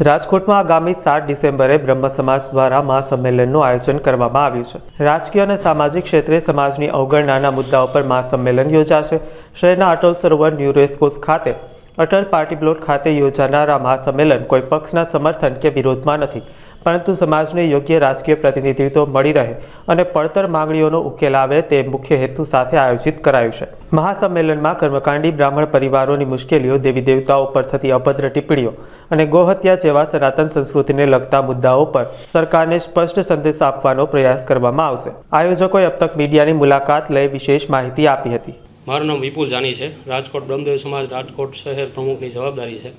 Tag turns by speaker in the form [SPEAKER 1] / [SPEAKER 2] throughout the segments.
[SPEAKER 1] રાજકોટમાં આગામી સાત ડિસેમ્બરે બ્રહ્મ સમાજ દ્વારા મહાસંમેલનનું આયોજન કરવામાં આવ્યું છે. રાજકીય અને સામાજિક ક્ષેત્રે સમાજની અવગણનાના મુદ્દાઓ પર મહાસંમેલન યોજાશે. શહેરના અટલ સરોવર ન્યૂ ખાતે અટલ પાર્ટી પ્લોટ ખાતે યોજાનાર આ મહાસંમેલન કોઈ પક્ષના સમર્થન કે વિરોધમાં નથી. પરંતુ સમાજને યોગ્ય રાજકીય પ્રતિનિધિત્વ મળી રહે અને પડતર માંગણીઓનો ઉકેલ આવે તે મુખ્ય હેતુ સાથે આયોજિત કરાયું છે. મહાસંમેલનમાં કર્મકાંડી, બ્રાહ્મણ પરિવારોની મુશ્કેલીઓ, દેવી દેવતાઓ પર થતી અભદ્ર ટિપ્પણીઓ અને ગોહત્યા જેવા સનાતન સંસ્કૃતિને લગતા મુદ્દાઓ પર સરકારને સ્પષ્ટ સંદેશ આપવાનો પ્રયાસ કરવામાં આવશે. આયોજકોએ અબતક મીડિયાની મુલાકાત લઈ વિશેષ માહિતી આપી હતી.
[SPEAKER 2] મારું નામ વિપુલ જાની છે. રાજકોટ બ્રહ્મદેવ સમાજ રાજકોટ શહેર પ્રમુખની જવાબદારી છે.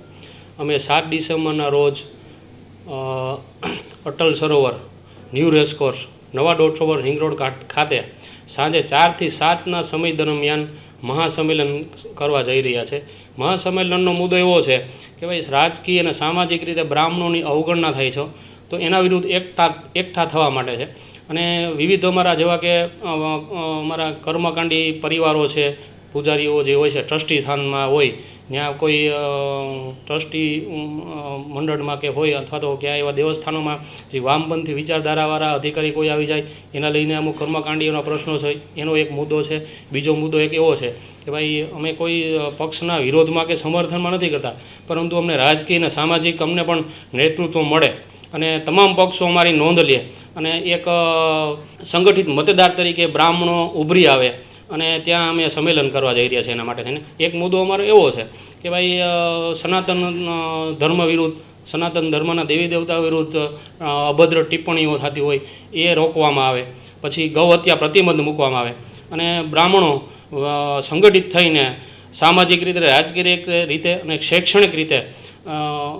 [SPEAKER 2] અમે સાત ડિસેમ્બરના રોજ અટલ સરોવર, ન્યૂ રેસકોર્સ, નવા દોઢસો વર્ષ રિંગ રોડ ખાતે સાંજે ચારથી સાતના સમય દરમિયાન મહાસંમેલન કરવા જઈ રહ્યા છે. મહાસંમેલનનો મુદ્દો એવો છે કે ભાઈ રાજકીય અને સામાજિક રીતે બ્રાહ્મણોની અવગણના થાય છે. તો એના વિરુદ્ધ એકઠા એકઠા થવા માટે છે. અને વિવિધ અમારા જેવા કે અમારા કર્મકાંડી પરિવારો છે પૂજારીઓ જે હોય છે, ટ્રસ્ટી સ્થાનમાં હોય ત્યાં કોઈ ટ્રસ્ટી મંડળમાં કે હોય અથવા તો ક્યાંય એવા દેવસ્થાનોમાં જે વામપંથી વિચારધારાવાળા અધિકારી કોઈ આવી જાય, એના લઈને અમુક કર્મકાંડીઓના પ્રશ્નો છે, એનો એક મુદ્દો છે. બીજો મુદ્દો એક એવો છે કે ભાઈ, અમે કોઈ પક્ષના વિરોધમાં કે સમર્થનમાં નથી કરતા, પરંતુ અમને રાજકીય અને સામાજિક અમને પણ નેતૃત્વ મળે અને તમામ પક્ષો અમારી નોંધ લે અને એક સંગઠિત મતદાર તરીકે બ્રાહ્મણો ઉભરી આવે. અને ત્યાં અમે સંમેલન કરવા જઈ રહ્યા છીએ એના માટે થઈને. એક મુદ્દો અમારો એવો છે કે ભાઈ સનાતન ધર્મ વિરુદ્ધ, સનાતન ધર્મના દેવી દેવતા વિરુદ્ધ અભદ્ર ટિપ્પણીઓ થતી હોય એ રોકવામાં આવે. પછી ગૌ હત્યા પ્રતિબંધ મૂકવામાં આવે. અને બ્રાહ્મણો સંગઠિત થઈને સામાજિક રીતે, રાજકીય રીતે અને શૈક્ષણિક રીતે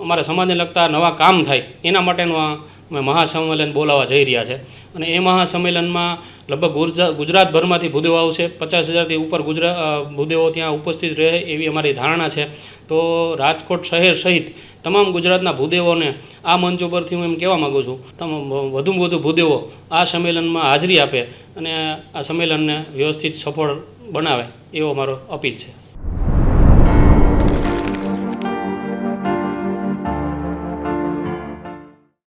[SPEAKER 2] અમારા સમાજને લગતા નવા કામ થાય. એના માટેનું આ મહાસંમેલન બોલાવવા જઈ રહ્યા છે. અને એ મહાસંમેલનમાં લગભગ ગુજરાત ગુજરાતભરમાંથી ભૂદેવો આવશે. પચાસ હજારથી ઉપર ગુજરાત ભૂદેવો ત્યાં ઉપસ્થિત રહે એવી અમારી ધારણા છે. તો રાજકોટ શહેર સહિત તમામ ગુજરાતના ભૂદેવોને આ મંચ ઉપરથી હું એમ કહેવા માગું છું તમામ વધુમાં વધુ ભૂદેવો આ સંમેલનમાં હાજરી આપે અને આ સંમેલનને વ્યવસ્થિત સફળ બનાવે એવો મારો અપીલ છે.